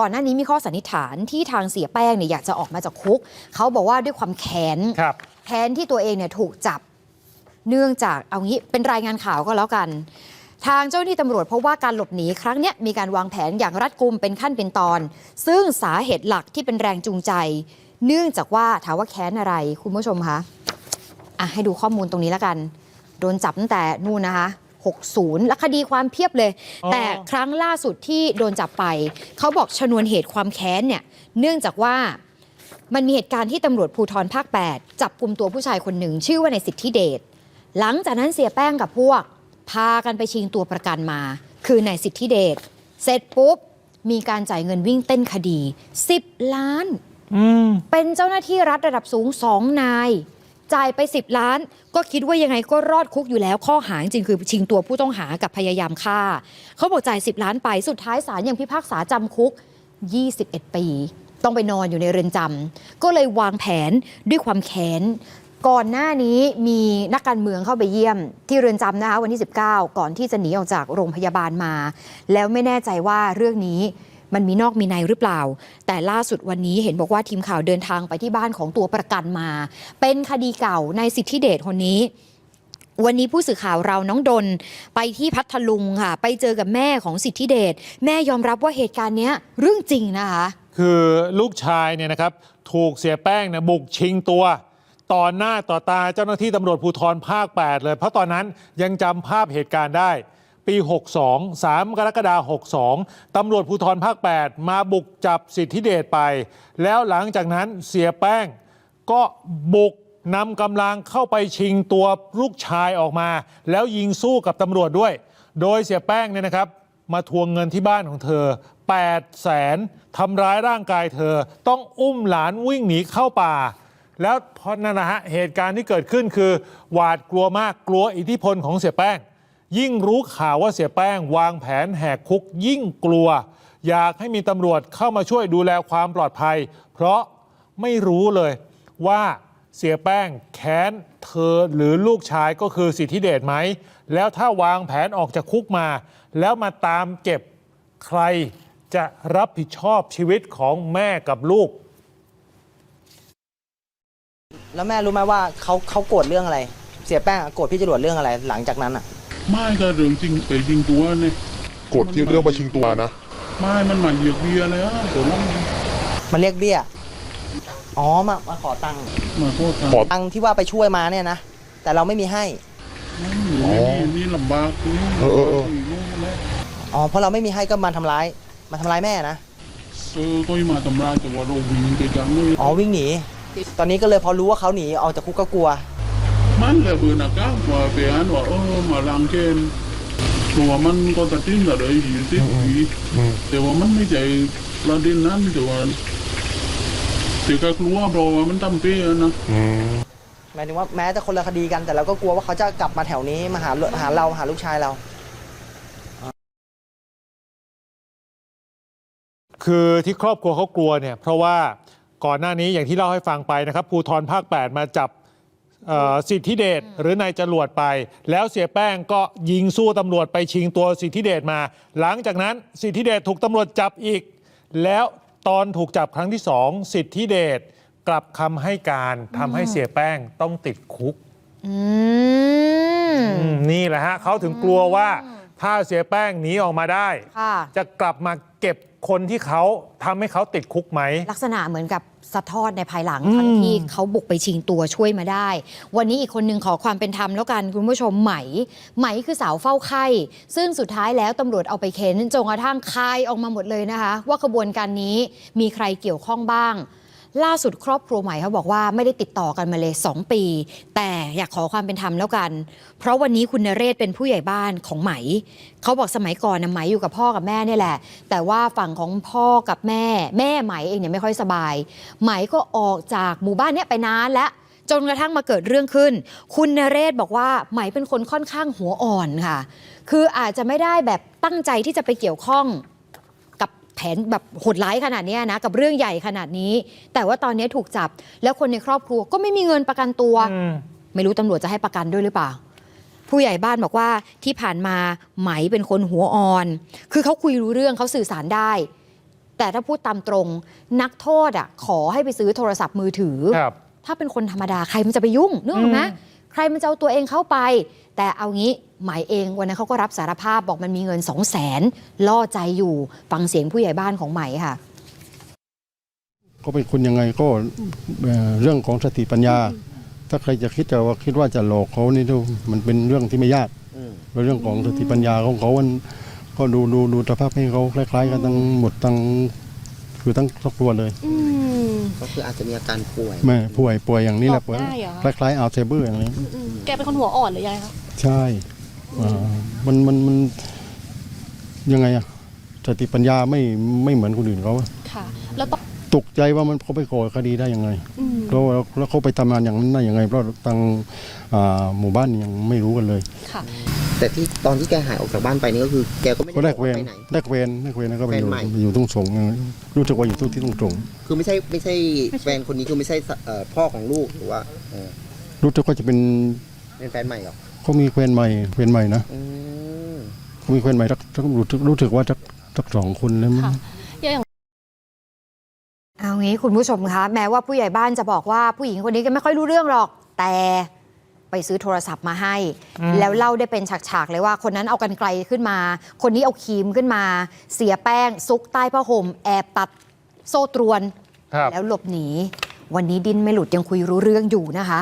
ก่อนหน้านี้มีข้อสันนิษฐานที่ทางเสียแป้งเนี่ยอยากจะออกมาจากคุก เขาบอกว่าด้วยความแค้นครับ แค้นที่ตัวเองเนี่ยถูกจับ เนื่องจากเอางี้เป็นรายงานข่าวก็แล้วกัน ทางเจ้าหน้าที่ตำรวจพบว่าการหลบหนีครั้งเนี้ยมีการวางแผนอย่างรัดกุมเป็นขั้นเป็นตอน ซึ่งสาเหตุหลักที่เป็นแรงจูงใจ เนื่องจากว่าถามว่าแค้นอะไรคุณผู้ชมคะอะให้ดูข้อมูลตรงนี้แล้วกัน โดนจับตั้งแต่นู่นนะคะ 60 และคดีความเพียบเลยอ๋อแต่ครั้งล่าสุดที่โดนจับไป เขาบอกชนวนเหตุความแค้นเนี่ยเนื่องจากว่ามันมีเหตุการณ์ที่ตำรวจภูธรภาค 8 จับกลุ่มตัวผู้ชายคนหนึ่งชื่อว่าในสิทธิเดชหลังจากนั้นเสียแป้งกับพวก พากันไปชิงตัวประกันมา คือนายสิทธิเดชเสร็จปุ๊บ มีการจ่ายเงินวิ่งเต้นคดี 10 ล้านอืมเป็นเจ้าหน้าที่รัฐระดับสูงสองนาย จ่ายไป 10 ล้าน ก็คิดว่ายังไงก็รอดคุกอยู่แล้ว ข้อหาจริงคือชิงตัวผู้ต้องหากับพยายามฆ่า เขาบอกจ่าย 10 ล้านไปสุดท้ายศาลยังพิพากษาจำคุก 21 ปี ต้องไปนอนอยู่ในเรือนจำก็เลยวางแผนด้วยความแค้นก่อนหน้านี้มีนักการเมืองเข้าไปเยี่ยมที่เรือนจำนะคะวันที่ 19 ก่อนที่จะหนีออกจากโรงพยาบาลมา แล้วไม่แน่ใจว่าเรื่องนี้ มันมีนอกมีในหรือเปล่า แต่ล่าสุดวันนี้เห็นบอกว่าทีมข่าวเดินทางไปที่บ้านของตัวประกันมา เป็นคดีเก่าในสิทธิเดชคนนี้วันนี้ผู้สื่อข่าวเราน้องดนไปที่พัทลุงค่ะ ไปเจอกับแม่ของสิทธิเดชแม่ยอมรับว่าเหตุการณ์เนี้ยเรื่องจริงนะคะ คือลูกชายเนี่ยนะครับ ถูกเสียแป้งเนี่ยบุกชิงตัวต่อหน้าต่อตาเจ้าหน้าที่ตำรวจภูธรภาค 8 เลย เพราะตอนนั้นยังจำภาพเหตุการณ์ได้ ปี 62 3 กรกฎาคม62ตำรวจภูธรภาค 8 มาบุกจับสิทธิเดชไป แล้วหลังจากนั้นเสียแป้งก็บุกนำกำลังเข้าไปชิงตัวลูกชายออกมา แล้วยิงสู้กับตำรวจด้วย โดยเสียแป้งเนี่ยนะครับมาทวงเงินที่บ้านของเธอ 8 แสนทำร้ายร่างกายเธอ ต้องอุ้มหลานวิ่งหนีเข้าป่า แล้วเพราะนั่นนะฮะเหตุการณ์ที่เกิดขึ้นคือ หวาดกลัวมากกลัวอิทธิพลของเสียแป้ง ยิ่งรู้ข่าวว่าเสียแป้งวางแผนแหกคุกยิ่งกลัว อยากให้มีตำรวจเข้ามาช่วยดูแลความปลอดภัย เพราะไม่รู้เลยว่าเสียแป้งแค้นเธอหรือลูกชายก็คือสิทธิเดชไหม แล้วถ้าวางแผนออกจากคุกมา แล้วมาตามเก็บใครจะรับผิดชอบชีวิตของแม่กับลูก แล้วแม่รู้ไหมว่าเขาเขาโกรธเรื่องอะไร เสียแป้งอะโกรธพี่จรวดเรื่องอะไรหลังจากนั้นอะ ไม่ก็เรื่องจริงไปจริงตัวเนี่ยกดที่เรื่องประชิงตัวนะไม่มันมาเหยียบเบียร์เลยอะเดี๋ยวนั้นมันเรียกเบี้ย อ๋อ มา มาขอตังค์ มาโทษกันขอตังค์ที่ว่าไปช่วยมาเนี่ยนะ แต่เราไม่มีให้ไม่หนูไม่นี่นี่ลำบากนี่เออเออเออลูกแล้วอ๋อ เพราะเราไม่มีให้ก็มาทำร้าย มาทำร้ายแม่นะเออก็มาทำร้ายแต่ว่าเราวิ่งไปจังเลยอ๋อ วิ่งหนี ตอนนี้ก็เลยพอรู้ว่าเขาหนีออกจากคุกก็กลัว มันเลยเบื่อหนักก้าวว่าไปอ่านว่าเออมาล้างเกณฑ์ตัวมันก็ตัดทิ้งอะไรอยู่ที่ผีอืมแต่ว่ามันไม่ใช่ประเด็นนั้นแต่ว่าแต่ก็กลัวเพราะว่ามันทำเปี้ยนะอืมหมายถึงว่าแม้จะคนละคดีกันแต่เราก็กลัวว่าเขาจะกลับมาแถวนี้มาหาหาเราหาลูกชายเรา คือที่ครอบครัวเขากลัวเนี่ย เพราะว่าก่อนหน้านี้อย่างที่เล่าให้ฟังไปนะครับภูธรภาค 8 มาจับ เอ่อสิทธิเดชหรือนายจรวดไป แล้วเสียแป้งก็ยิงสู้ตำรวจไปชิงตัวสิทธิเดชมา หลังจากนั้นสิทธิเดชถูกตำรวจจับอีก แล้วตอนถูกจับครั้งที่สองสิทธิเดชกลับคำให้การทำให้เสียแป้งต้องติดคุก อืม อืมนี่แหละฮะเขาถึงกลัวว่า ถ้าเสียแป้งหนีออกมาได้ ค่ะ จะกลับมาเก็บคนที่เขาทำให้เขาติดคุกไหม ลักษณะเหมือนกับสะทอดในภายหลังอืมทั้งที่เขาบุกไปชิงตัวช่วยมาได้ วันนี้อีกคนนึงขอความเป็นธรรมแล้วกันคุณผู้ชมไหม ไหมคือสาวเฝ้าไข้ ซึ่งสุดท้ายแล้วตำรวจเอาไปเค้นจนกระทั่งคายออกมาหมดเลยนะคะ ว่าขบวนการนี้มีใครเกี่ยวข้องบ้าง ล่าสุดครอบครัวใหม่เขาบอกว่าไม่ได้ติดต่อกันมาเลย 2 ปี แต่อยากขอความเป็นธรรมแล้วกัน เพราะวันนี้คุณนเรศเป็นผู้ใหญ่บ้านของไหม เขาบอกสมัยก่อนนะไหมอยู่กับพ่อกับแม่เนี่ยแหละ แต่ว่าฝั่งของพ่อกับแม่ แม่ไหมเองเนี่ยไม่ค่อยสบาย ไหมก็ออกจากหมู่บ้านเนี้ยไปนานแล้วจนกระทั่งมาเกิดเรื่องขึ้น คุณนเรศบอกว่าไหมเป็นคนค่อนข้างหัวอ่อนค่ะ คืออาจจะไม่ได้แบบตั้งใจที่จะไปเกี่ยวข้อง แผนแบบโหดร้ายขนาดเนี้ยนะกับเรื่องใหญ่ขนาดนี้ แต่ว่าตอนนี้ถูกจับ แล้วคนในครอบครัวก็ไม่มีเงินประกันตัวอืมไม่รู้ตำรวจจะให้ประกันด้วยหรือเปล่า ผู้ใหญ่บ้านบอกว่าที่ผ่านมาไหมเป็นคนหัวอ่อน คือเขาคุยรู้เรื่องเขาสื่อสารได้ แต่ถ้าพูดตามตรง นักโทษอะขอให้ไปซื้อโทรศัพท์มือถือครับถ้าเป็นคนธรรมดาใครมันจะไปยุ่งนึกออกไหมอืมใครมันจะเอาตัวเองเข้าไป แต่เอางี้หมายเองวันนั้นเขาก็รับสารภาพบอกมันมีเงิน2 0 0แสนล่อใจอยู่ฟังเสียงผู้ใหญ่บ้านของไหมค่ะ ก็เป็นคนยังไงก็เอ่อเรื่องของสติปัญญา ถ้าใครจะคิดจะว่าคิดว่าจะหลอกเขานี่ดูมันเป็นเรื่องที่ไม่ยากแล้วเรื่องของสติปัญญาของเขามันก็ดูดูดูสภาพให้เขาคล้ายๆกันทั้งหมดทั้งคือทั้งครอบครัวเลย อืม ก็คืออาจจะมีอาการป่วย แม่ป่วยป่วยอย่างนี้แหละบป่อวยกได้เหรอคล้ายๆอัลไซเมอร์อย่างนี้อืมแกเป็นคนหัวอ่อนหรือยังไงคะ ใช่อ่ามันมันมันยังไงอะสติปัญญาไม่ไม่เหมือนคนอื่นเขาอะค่ะ แล้วต้องตกใจว่ามันเขาไปก่อคดีได้ยังไง อืมแล้วแล้วเขาไปทำงานอย่างนั้นได้ยังไง เพราะทางอ่าหมู่บ้านยังไม่รู้กันเลย ค่ะ แต่ที่ตอนที่แกหายออกจากบ้านไปนี่ก็คือแกก็ไม่ก็ได้แลกเวรไปไหน แลกเวรแลกเวรแล้วก็ไปอยู่แฟนใหม่อยู่ทุ่งสงรู้สึกว่าอยู่ที่ทุ่งสงคือไม่ใช่ไม่ใช่แฟนคนนี้คือไม่ใช่เอ่อพ่อของลูกหรือว่าเอ่อรู้สึกว่าจะเป็นเป็นแฟนใหม่เหรอ เขามีแฟนใหม่แฟนใหม่นะอืมเขามีแฟนใหม่ทักทักรู้สึกรู้สึกว่าทักทักสองคนแล้วมั้ง ค่ะอย่าง เอางี้คุณผู้ชมคะแม้ว่าผู้ใหญ่บ้านจะบอกว่าผู้หญิงคนนี้ก็ไม่ค่อยรู้เรื่องหรอก แต่ไปซื้อโทรศัพท์มาให้ แล้วเล่าได้เป็นฉากๆเลยว่า คนนั้นเอากันไกลขึ้นมา คนนี้เอาครีมขึ้นมา เสียแป้ง ซุกใต้ผ้าห่ม แอบตัดโซ่ตรวน ครับ แล้วหลบหนี วันนี้ดินไม่หลุดยังคุยรู้เรื่องอยู่นะคะ